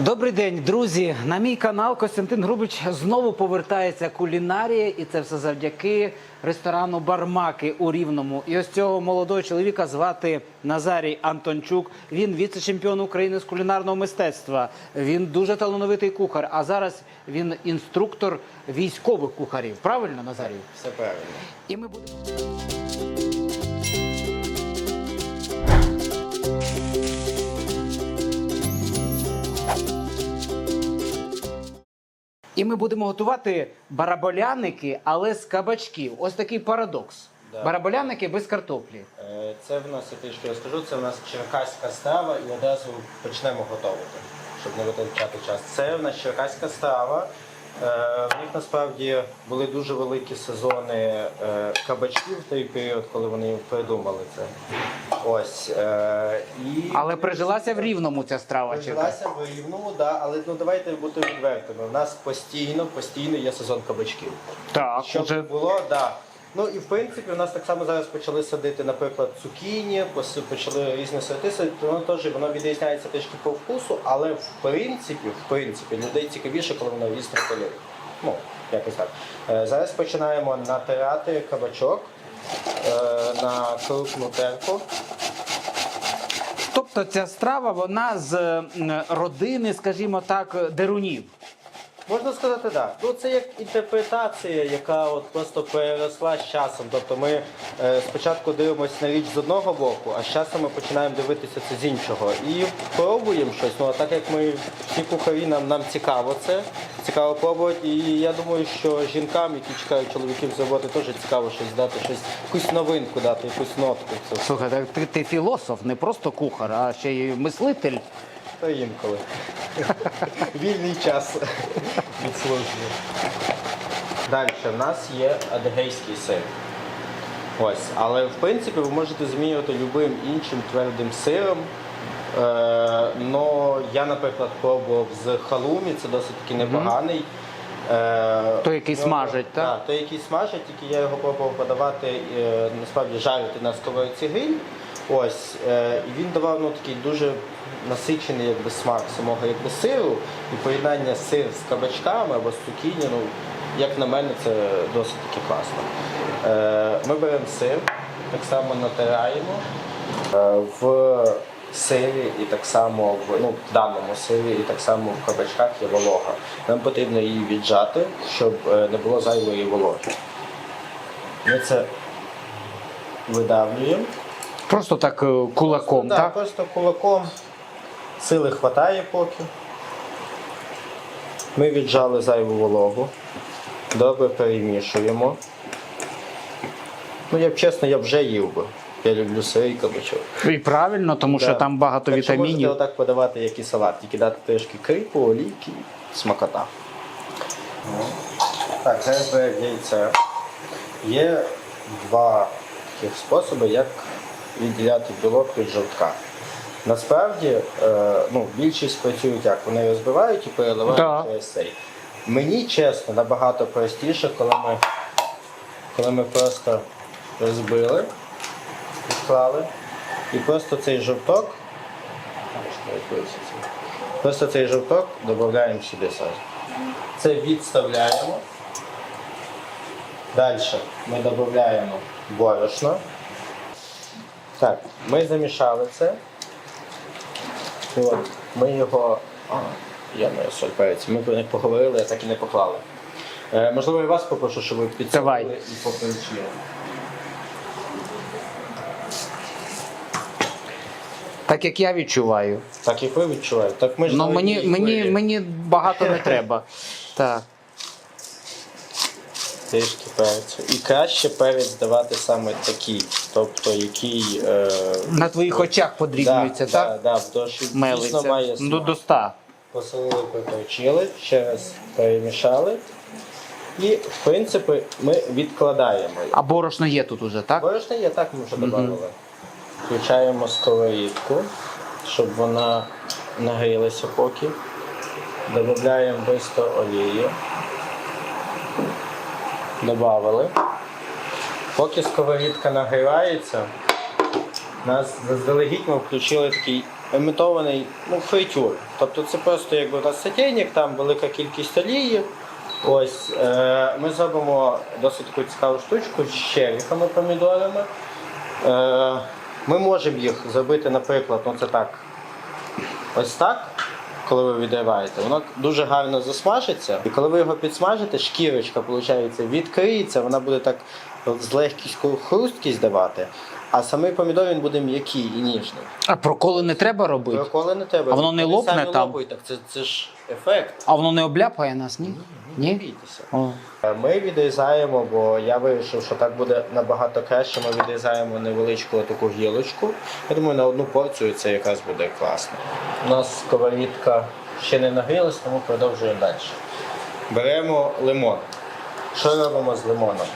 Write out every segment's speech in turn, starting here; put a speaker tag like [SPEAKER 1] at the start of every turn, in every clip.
[SPEAKER 1] Добрий день, друзі. На мій канал Костянтин Грубич знову повертається кулінарія, і це все завдяки ресторану Бармаки у Рівному. І ось цього молодого чоловіка звати Назарій Антончук. Він віце-чемпіон України з кулінарного мистецтва. Він дуже талановитий кухар. А зараз він інструктор військових кухарів. Правильно, Назарій?
[SPEAKER 2] Все правильно.
[SPEAKER 1] І ми будемо. І ми будемо готувати бараболяники, але з кабачків. Ось такий парадокс.
[SPEAKER 2] Да.
[SPEAKER 1] Бараболяники без картоплі.
[SPEAKER 2] Е, Це в нас, я трішки розкажу, це в нас черкаська страва і одразу почнемо готувати, щоб не витрачати час. Це в нас черкаська страва. Е, В них насправді були дуже великі сезони е, кабачків в той період, коли вони придумали це. Ось. е, І
[SPEAKER 1] Але прижилася в рівному ця страва.
[SPEAKER 2] Прижилася в рівному, да, але ну давайте бути відвертими. У нас постійно, постійно є сезон кабачків.
[SPEAKER 1] Так,
[SPEAKER 2] Щоб
[SPEAKER 1] уже
[SPEAKER 2] було, да. Ну і в принципі у нас так само зараз почали садити, наприклад, цукіні, почали різні сорти садити, воно теж воно відрізняється трішки по вкусу, але в принципі, в принципі, людей цікавіше, коли воно різних кольорів. Ну, якось так. Е, Зараз починаємо натирати кабачок е, на крупну терку.
[SPEAKER 1] Тобто ця страва вона з родини, скажімо так, дерунів.
[SPEAKER 2] Можна сказати, так. Ну це як інтерпретація, яка от просто переросла з часом. Тобто ми е, спочатку дивимося на річ з одного боку, а з часом ми починаємо дивитися це з іншого. І пробуємо щось. Ну а так як ми всі кухарі, нам, нам цікаво це, цікаво пробувати. І я думаю, що жінкам, які чекають чоловіків з роботи, теж цікаво щось дати, щось, якусь новинку дати, якусь нотку.
[SPEAKER 1] Слухай, так ти, ти філософ, не просто кухар, а ще й мислитель.
[SPEAKER 2] Та інколи. Вільний час від служби. Далі в нас є адегейський сир. Ось, але в принципі ви можете змінювати любим іншим твердим сиром. Е, но я, наприклад, пробував з халумі, це досить таки непоганий. Е,
[SPEAKER 1] Той, який
[SPEAKER 2] в нього-
[SPEAKER 1] смажать, так?
[SPEAKER 2] Да, той, який смажать, тільки я його пробував подавати, е, насправді жарити на сковородці гриль. Ось, е, і він давав ну, такий дуже насичений якби, смак самого якби, сиру і поєднання сир з кабачками або з цукіні, ну, як на мене, це досить таки класно. Е, ми беремо сир, так само натираємо. Е, в сирі і так само в ну, в даному сирі і так само в кабачках є волога. Нам потрібно її віджати, щоб не було зайвої вологи. Ми це видавлюємо.
[SPEAKER 1] Просто так е, кулаком,
[SPEAKER 2] Да,
[SPEAKER 1] так?
[SPEAKER 2] Просто кулаком сили хватає поки. Ми віджали зайву вологу. Добре перемішуємо. Ну, я б чесно, я вже їв би. Я люблю сирий кабачок.
[SPEAKER 1] І правильно, тому що там багато
[SPEAKER 2] так
[SPEAKER 1] вітамінів.
[SPEAKER 2] можете отак подавати, як і салат, тільки дати трішки крипу, олійки, смакота. Ну. Так, зараз беремо яйце. Є два таких способи, як відділяти білок від жовтка. Насправді, е, ну, більшість працюють як, вони розбивають і переливають
[SPEAKER 1] Да.
[SPEAKER 2] через цей. Мені чесно, набагато простіше, коли ми, коли ми просто розбили, відклали. І просто цей жовток, просто цей жовток додаємо сюди сразу. Це відставляємо. Далі ми додаємо борошно. Так, ми замішали це. І От, ми його. А, я не соль перець. Ми про них поговорили, а так і не поклали. Е, можливо, і вас попрошу, щоб ви
[SPEAKER 1] Давай.
[SPEAKER 2] підсолили і поперечили.
[SPEAKER 1] Так як я відчуваю.
[SPEAKER 2] Так як ви відчуваєте, так ми ж
[SPEAKER 1] Ну мені, мені, мені багато не треба. Так.
[SPEAKER 2] Трішки перцю. І краще перець давати саме такий, тобто який е,
[SPEAKER 1] На твоїх очах подрібнюється,
[SPEAKER 2] да,
[SPEAKER 1] так?
[SPEAKER 2] Да, да, тому що дійсно має
[SPEAKER 1] Ну, до ста.
[SPEAKER 2] Посолили, поперчили, ще раз перемішали. І, в принципі, ми відкладаємо.
[SPEAKER 1] А борошно є тут уже, так?
[SPEAKER 2] Борошно є, так ми вже додали. Включаємо сковорідку, щоб вона нагрілася поки. Додаємо бисто олії. Добавили. Поки сковорідка нагрівається, у нас заздалегідь ми включили такий імітований ну, фритюр. Тобто це просто якби сотейник, там велика кількість олії. Ось е, ми зробимо досить таку цікаву штучку з червіками помідорами. Е, ми можемо їх зробити, наприклад, ну це так. Ось так, коли ви відриваєте, воно дуже гарно засмажиться. І коли ви його підсмажите, шкірочка виходить, відкриється, вона буде так з легкістю хрусткість давати, а самий помідор він буде м'який і ніжний.
[SPEAKER 1] А проколи не треба робити?
[SPEAKER 2] Проколи не треба.
[SPEAKER 1] А воно не лопне там?
[SPEAKER 2] лопають, так це, це ж ефект.
[SPEAKER 1] А воно не обляпає нас, ні?
[SPEAKER 2] Не
[SPEAKER 1] Ні?
[SPEAKER 2] бійтеся.
[SPEAKER 1] О.
[SPEAKER 2] Ми відрізаємо, бо я вирішив, що так буде набагато краще. Ми відрізаємо невеличку таку гілочку. Я думаю, на одну порцію це якраз буде класно. У нас сковорідка ще не нагрілась, тому продовжуємо далі. Беремо лимон. Що робимо з лимоном?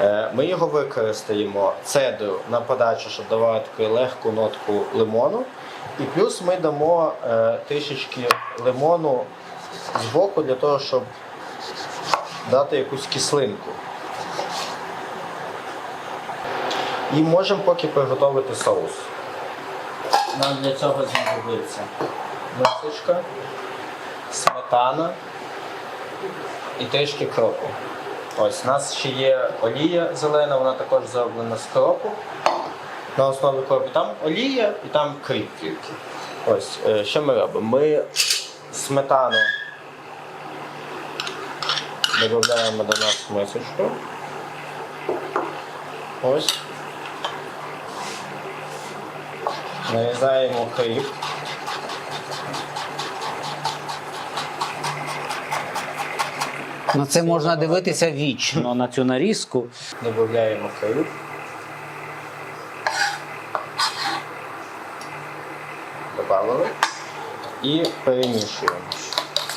[SPEAKER 2] Е, Ми його використаємо цедру на подачу, щоб давати таку легку нотку лимону. І плюс ми дамо е, трішечки лимону збоку для того, щоб дати якусь кислинку. І можемо поки приготувати соус. Нам для цього знадобиться мисочка, сметана і трішки кропу. Ось у нас ще є олія зелена, вона також зроблена з кропу. На основі кропу там олія і там кріп тільки. Ось, е, що ми робимо? Ми сметану додаємо до нас мисочку. Ось. Нарізаємо кріп.
[SPEAKER 1] На це можна дивитися вічно на цю нарізку.
[SPEAKER 2] Додаємо кріп. Добавили. І перемішуємо.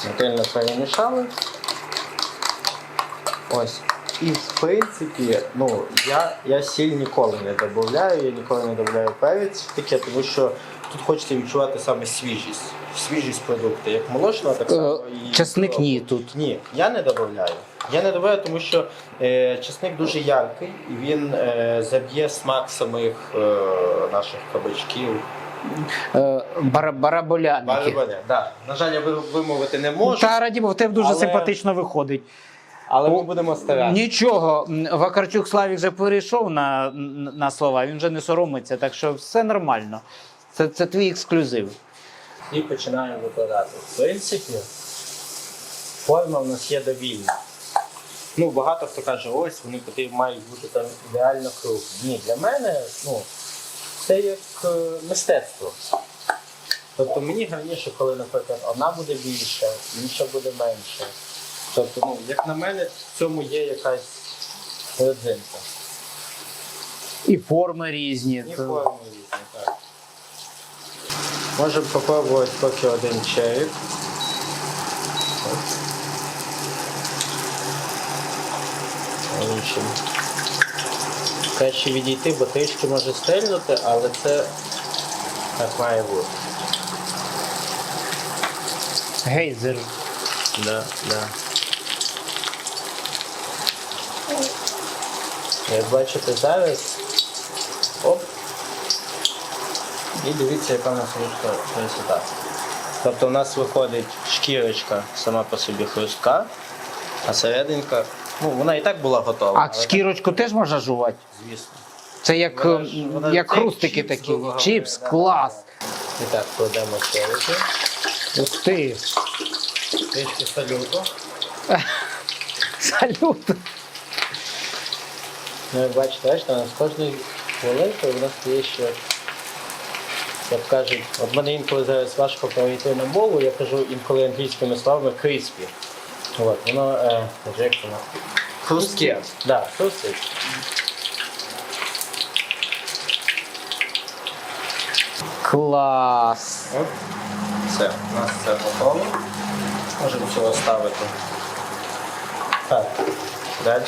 [SPEAKER 2] Ретельно перемішали. Ось. І в принципі, ну, я, я сіль ніколи не додаю, я ніколи не додаю перець таке, тому що тут хочеться відчувати саме свіжість. Свіжість продукту, як молочного, так само і.
[SPEAKER 1] Е, Часник ні тут.
[SPEAKER 2] Ні, я не додаю. Я не додаю, тому що е, чесник дуже яркий і він е, заб'є смак самих е, наших кабачків.
[SPEAKER 1] Е, бара- Бараболяники.
[SPEAKER 2] Барабаня, да. На жаль, я вимовити не можу,
[SPEAKER 1] Та раді, бо в тебе дуже
[SPEAKER 2] Але-
[SPEAKER 1] симпатично виходить.
[SPEAKER 2] Але ми будемо старатися.
[SPEAKER 1] Нічого, Вакарчук Славік вже перейшов на, на слова, він вже не соромиться, так що все нормально. Це, це твій ексклюзив.
[SPEAKER 2] І починаємо викладати. В принципі, форма в нас є довільна. Ну, багато хто каже, ось вони мають бути там ідеально круглі. Ні, для мене ну, це як е, мистецтво. Тобто мені гарніше, коли, наприклад, одна буде більша, інша буде менша. Тобто, ну, як на мене, в цьому є якась родзинка.
[SPEAKER 1] І форми різні.
[SPEAKER 2] І
[SPEAKER 1] то-
[SPEAKER 2] форми різні, так. Можемо спробувати поки один череп. Іншим. Краще відійти, бо трішки може стрельнути, але це так має бути.
[SPEAKER 1] Гейзер.
[SPEAKER 2] Да, да. Як бачите зараз. Оп. І дивіться, яка у нас красота. Тобто у нас виходить шкірочка сама по собі хрустка, а серединка, ну вона і так була готова.
[SPEAKER 1] А шкірочку теж можна жувати?
[SPEAKER 2] звісно.
[SPEAKER 1] Це як,
[SPEAKER 2] Вона ж- вона
[SPEAKER 1] як хрустики
[SPEAKER 2] чіпс,
[SPEAKER 1] такі.
[SPEAKER 2] грубо
[SPEAKER 1] Чіпс,
[SPEAKER 2] да.
[SPEAKER 1] клас.
[SPEAKER 2] І так, кладемо черепи.
[SPEAKER 1] Ух ти.
[SPEAKER 2] Трішки салюту.
[SPEAKER 1] Салют.
[SPEAKER 2] Ну, як бачите, бачите, у нас кожної хвилинкою у нас є ще, як кажуть, от мене інколи зараз важко перейти на мову, я кажу інколи англійськими словами crispy. От, воно, е, кажу, як воно? Хрустке. Так, да, хрустить.
[SPEAKER 1] Клас.
[SPEAKER 2] От. Все, у нас все готово. Можемо цього ставити. Так, далі.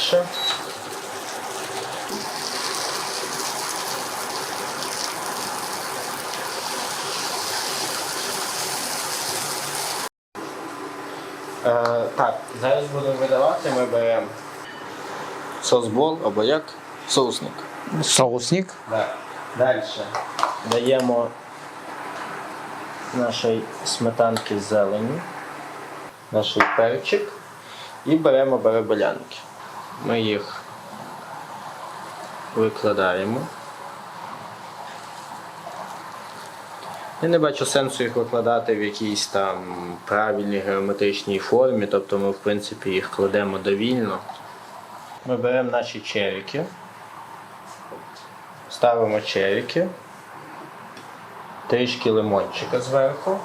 [SPEAKER 2] Так, зараз будемо видавати, ми беремо соусбол або як соусник.
[SPEAKER 1] Соусник.
[SPEAKER 2] Да. Далі даємо нашої сметанки з зеленю, наш перчик і беремо бараболянки. Ми їх викладаємо. Я не бачу сенсу їх викладати в якійсь там правильній геометричній формі, тобто ми, в принципі, їх кладемо довільно. Ми беремо наші черіки, ставимо черіки, трішки лимончика зверху.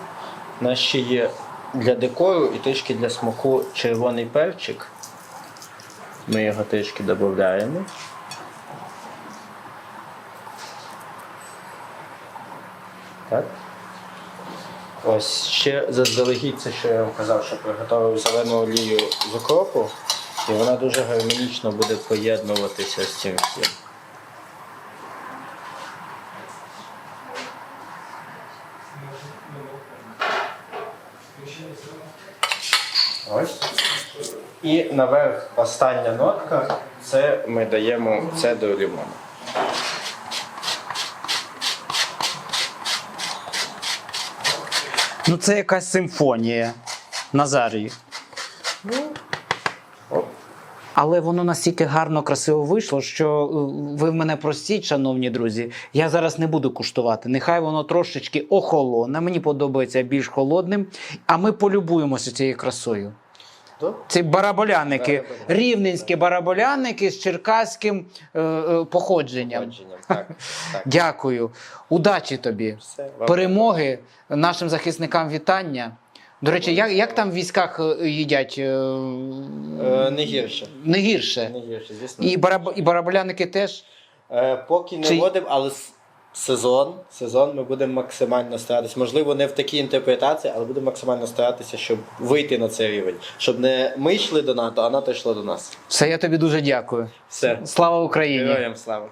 [SPEAKER 2] У нас ще є для декору і трішки для смаку червоний перчик. Ми його трішки додаємо. Так. Ось ще заздалегідь це, що я вам казав, що приготував зелену олію з укропу, і вона дуже гармонічно буде поєднуватися з цим всім. Ось. І наверх остання нотка це ми даємо цедру лимону.
[SPEAKER 1] Ну це якась симфонія. Назарій.
[SPEAKER 2] Оп.
[SPEAKER 1] Але воно настільки гарно, красиво вийшло, що ви в мене простіть, шановні друзі. Я зараз не буду куштувати. Нехай воно трошечки охолоне. Мені подобається більш холодним. А ми полюбуємося цією красою. Це
[SPEAKER 2] бараболяники,
[SPEAKER 1] рівненські бараболяники з черкаським е, е, походженням.
[SPEAKER 2] Походженням. Так, так.
[SPEAKER 1] Дякую. Удачі тобі.
[SPEAKER 2] Все, вам
[SPEAKER 1] Перемоги нашим захисникам вітання. До речі, як, як там в військах е, їдять? Е,
[SPEAKER 2] Е, не гірше.
[SPEAKER 1] Не гірше.
[SPEAKER 2] Не гірше, звісно.
[SPEAKER 1] І, бараб... і бараболяники теж.
[SPEAKER 2] Е, поки не
[SPEAKER 1] Чи-
[SPEAKER 2] вводимо, але с- сезон, сезон ми будемо максимально старатися. Можливо, не в такій інтерпретації, але будемо максимально старатися, щоб вийти на цей рівень. Щоб не ми йшли до НАТО, а НАТО йшло до нас.
[SPEAKER 1] Все, я тобі дуже дякую.
[SPEAKER 2] Все.
[SPEAKER 1] Слава Україні!
[SPEAKER 2] Героям слава!